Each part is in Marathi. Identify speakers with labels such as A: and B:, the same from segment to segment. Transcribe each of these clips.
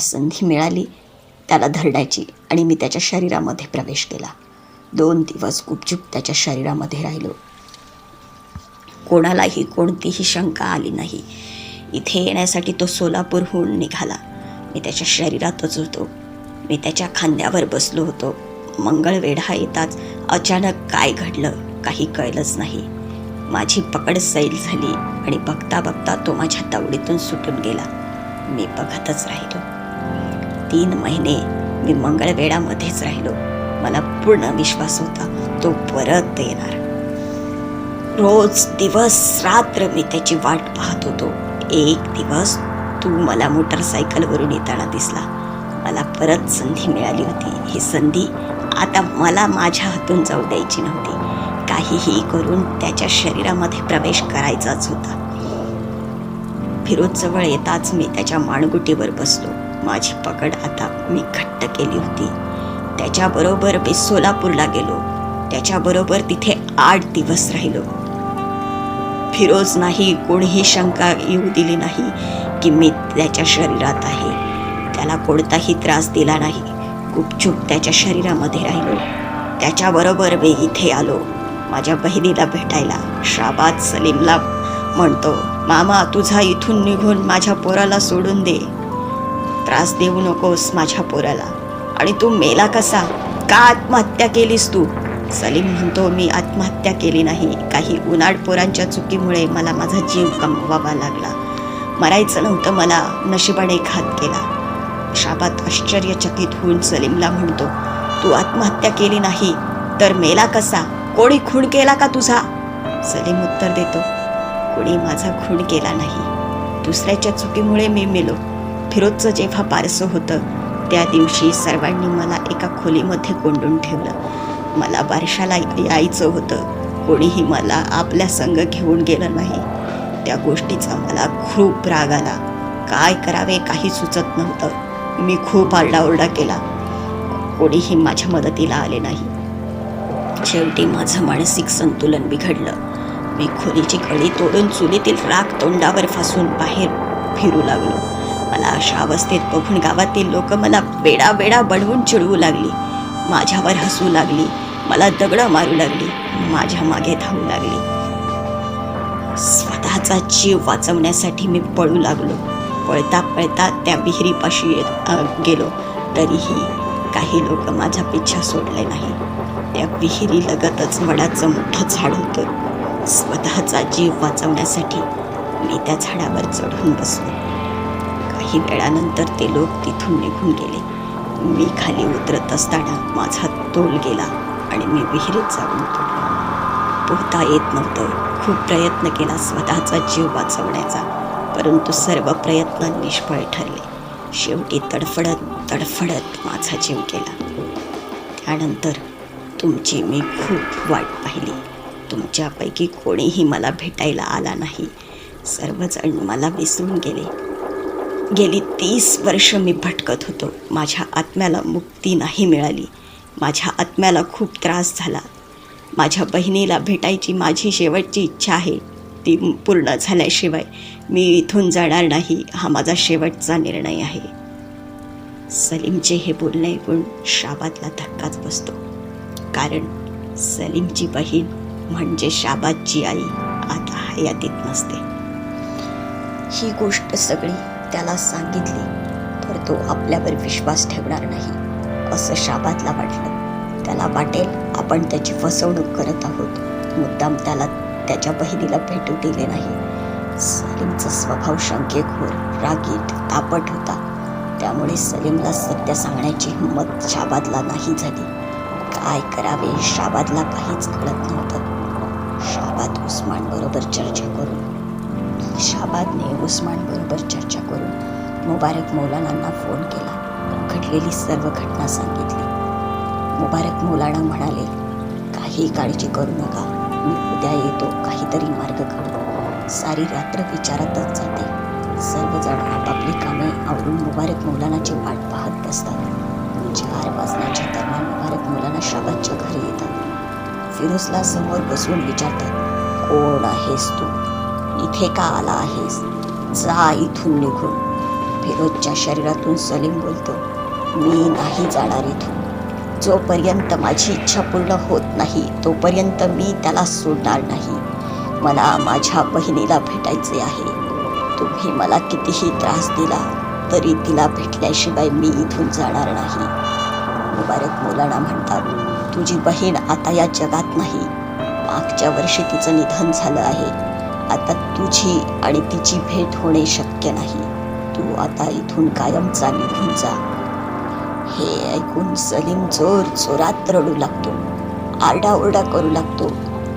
A: संधी मिळाली त्याला धरण्याची आणि मी त्याच्या शरीरामध्ये प्रवेश केला. दोन दिवस गुपचूप त्याच्या शरीरामध्ये राहिलो. कोणालाही कोणतीही शंका आली नाही. इथे येण्यासाठी तो सोलापूरहून निघाला. मी त्याच्या शरीरातच होतो. मी त्याच्या खांद्यावर बसलो होतो. मंगळवेढा येताच अचानक काय घडलं काही कळलंच नाही. माझी पकड सैल झाली आणि बघता बघता तो माझ्या तावडीतून सुटून गेला. मी बघतच राहिलो. तीन महिने मी मंगळवेढामध्येच राहिलो. मला पूर्ण विश्वास होता तो परत येणार रोज दिवस रात्र मी त्याची वाट पाहत होतो. एक दिवस तू मला मोटरसायकलवरून येताना दिसला. मला परत संधी मिळाली होती. ही संधी आता मला माझ्या हातून जाऊ द्यायची नव्हती. काहीही करून त्याच्या शरीरामध्ये प्रवेश करायचाच होता. फिरोजजवळ येताच मी त्याच्या माणगुटीवर बसलो. माझी पकड आता मी घट्ट केली होती. त्याच्याबरोबर मी सोलापूरला गेलो. त्याच्याबरोबर तिथे आठ दिवस राहिलो. फिरोज नाही कोणीही शंका येऊ दिली नाही की मी त्याच्या शरीरात आहे. त्याला कोणताही त्रास दिला नाही. गुपचूप त्याच्या शरीरामध्ये राहिलो. त्याच्याबरोबर मी इथे आलो. माझ्या बहिणीला भेटायला. शाबाद सलीमला म्हणतो मामा तुझा इथून निघून माझ्या पोराला सोडून दे. त्रास देऊ नकोस माझ्या पोराला. आणि तू मेला कसा? का आत्महत्या केलीस तू? सलीम म्हणतो मी आत्महत्या केली नाही. काही उन्हाळ पोरांच्या चुकीमुळे मला माझा जीव गमवावा लागला. मरायचं नव्हतं मला नशिबाने घात केला. शाबात आश्चर्यचकित होऊन सलीमला म्हणतो तू आत्महत्या केली नाही तर मेला कसा? कोणी खून केला का तुझा? सलीम उत्तर देतो कोणी माझा खून केला नाही. दुसऱ्याच्या चुकीमुळे मी मेलो. फिरोजचं जेव्हा पारसं होतं त्या दिवशी सर्वांनी मला एका खोलीमध्ये कोंडून ठेवलं. मला बारशाला यायचं होतं. कोणीही मला आपल्या संग घेऊन गेलं नाही. त्या गोष्टीचा मला खूप राग आला. काय करावे काही सुचत नव्हतं. मी खूप आरडाओरडा केला. कोणीही माझ्या मदतीला आले नाही. शेवटी माझं मानसिक संतुलन बिघडलं. मी खोलीची कळी तोडून चुलीतील राख तोंडावर फासून बाहेर फिरू लागलो. मला अशा अवस्थेत बघून गावातील लोक मला वेडा वेडा बनवून चिडवू लागली. माझ्यावर हसू लागली. मला दगडं मारू लागली. माझ्या मागे धावू लागली. स्वतःचा जीव वाचवण्यासाठी मी पळू लागलो. पळता पळता त्या विहिरीपाशी येत- गेलो. तरीही काही लोक माझा पिच्छा सोडले नाही त्या विहिरी लगतच वडाचं मोठं झाड होतं. स्वतःचा जीव वाचवण्यासाठी मी त्या झाडावर चढून बसलो. काही वेळानंतर ते लोक तिथून निघून गेले. मी खाली उतरत असताना माझा तोल गेला आणि मी विहिरीत जाऊन उतरलो पोहता येत नव्हतं. खूप प्रयत्न केला स्वतःचा जीव वाचवण्याचा परंतु सर्व प्रयत्न निष्फळ ठरले. शेवटी तडफडत तडफडत माझा जीव गेला. त्यानंतर तुमची मी खूप वाट पाहिली. तुमच्यापैकी कोणीही मला भेटायला आला नाही. सर्वजण मला विसरून गेले. गेली तीस वर्ष मी भटकत होतो. माझ्या आत्म्याला मुक्ती नाही मिळाली. माझ्या आत्म्याला खूप त्रास झाला. माझ्या बहिणीला भेटायची माझी शेवटची इच्छा आहे. ती पूर्ण झाल्याशिवाय मी इथून जाणार नाही. हा माझा शेवटचा निर्णय आहे. सलीमचे हे बोलणे ऐकून शाबादला धक्काच बसतो. कारण सलीमची बहीण म्हणजे शाबादची आई आता हयातीत नसते. ही गोष्ट सगळी त्याला सांगितली तर तो आपल्यावर विश्वास ठेवणार नाही. असं शाबादला वाटलं. त्याला वाटेल आपण त्याची फसवणूक करत आहोत. मुद्दाम त्याला त्याच्या बहिणीला भेटू दिले नाही. सलीमचा स्वभाव शंकेखोर रागीट तापट होता. त्यामुळे सलीमला सत्य सांगण्याची हिंमत शाबादला नाही झाली. काय करावे शाबादला काहीच कळत नव्हतं. शाबाद उस्मान बरोबर चर्चा करून शाबादने उस्मान बरोबर चर्चा करून मुबारक मौलानांना फोन केला. घडलेली सर्व घटना सांगितली. मुबारक मौलाना म्हणाले काही काळजी करू नका. मी उद्या येतो काहीतरी मार्ग काढू. सारी रात्र विचारातच जाते. सर्वजण आपापली कामे आवरून मुबारक मौलानाची वाट पाहत बसतात. म्हणजे चार वाजण्याच्या दरम्यान मुबारक मौलाना शाबादच्या घरी येतात. फिरोजला समोर बसून विचारतात कोण आहेस तू? इथे का आला आहेस. जा इथून निघून. फिरोजच्या शरीरातून सलीम बोलतो मी नाही जाणार इथून. जोपर्यंत माझी इच्छा पूर्ण होत नाही तोपर्यंत मी त्याला सोडणार नाही. मला माझ्या बहिणीला भेटायचे आहे. तुम्ही मला कितीही त्रास दिला तरी तिला भेटल्याशिवाय मी इथून जाणार नाही. मुबारक मुलांना म्हणतात तुझी बहीण आता या जगात नाही. मागच्या वर्षी तिचं निधन झालं आहे. आता तुझी आणि तिची भेट होणे शक्य नाही. तू आता इथून कायमचा निघून जा. हे ऐकून सलीम जोर जोरात रडू लागतो. आरडाओरडा करू लागतो.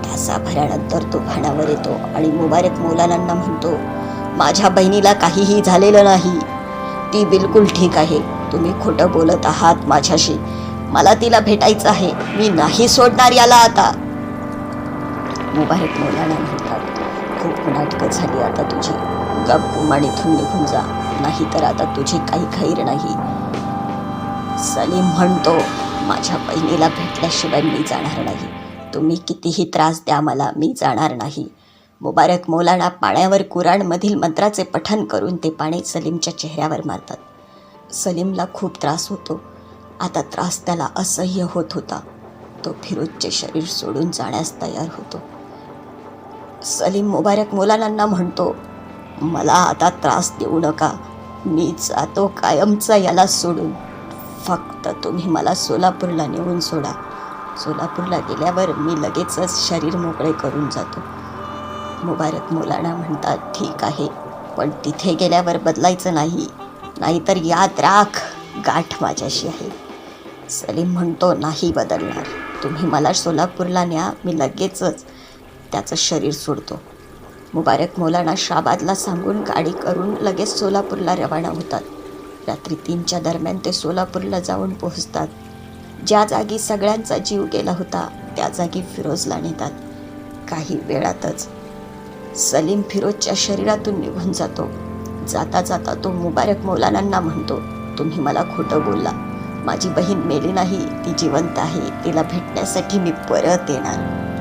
A: तासाभरानंतर तो भानावर येतो आणि मुबारक मौलानांना म्हणतो माझ्या बहिणीला काहीही झालेलं नाही. ती बिलकुल ठीक आहे. तुम्ही खोटं बोलत आहात माझ्याशी. मला तिला भेटायचं आहे. मी नाही सोडणार याला आता. मुबारक मौलाना म्हणतात खूप नाटकं झाली आता तुझी. गप गुमान इथून निघून जा. नाही तर आता तुझी काही खैर नाही. सलीम म्हणतो माझ्या बहिणीला भेटल्याशिवाय मी जाणार नाही. तुम्ही कितीही त्रास द्या मला मी जाणार नाही. मुबारक मौलाना पाण्यावर कुराणमधील मंत्राचे पठण करून ते पाणी सलीमच्या चेहऱ्यावर मारतात. सलीमला खूप त्रास होतो. आता त्रास त्याला असह्य होत होता. तो फिरोजचे शरीर सोडून जाण्यास तयार होतो. सलीम मुबारक मुलांना म्हणतो मला आता त्रास देऊ नका. मी जातो कायमचा याला सोडून. फक्त तुम्ही मला सोलापूरला नेऊन सोडा. सोलापूरला गेल्यावर मी लगेचच शरीर मोकळे करून जातो. मुबारक मुलांना म्हणतात ठीक आहे पण तिथे गेल्यावर बदलायचं नाही. नाहीतर याद राख गाठ माझ्याशी आहे. सलीम म्हणतो नाही बदलणार. तुम्ही मला सोलापूरला न्या. मी लगेचच त्याचं शरीर सोडतो. मुबारक मौलाना शाबादला सांगून गाडी करून लगेच सोलापूरला रवाना होतात. रात्री तीनच्या दरम्यान ते सोलापूरला जाऊन पोहोचतात. ज्या जागी सगळ्यांचा जीव गेला होता त्या जागी फिरोजला नेतात. काही वेळातच सलीम फिरोजच्या शरीरातून निघून जातो. जाता जाता तो मुबारक मौलानांना म्हणतो तुम्ही मला खोटं बोलला. माझी बहीण मेली नाही ती जिवंत आहे. तिला भेटण्यासाठी मी परत येणार.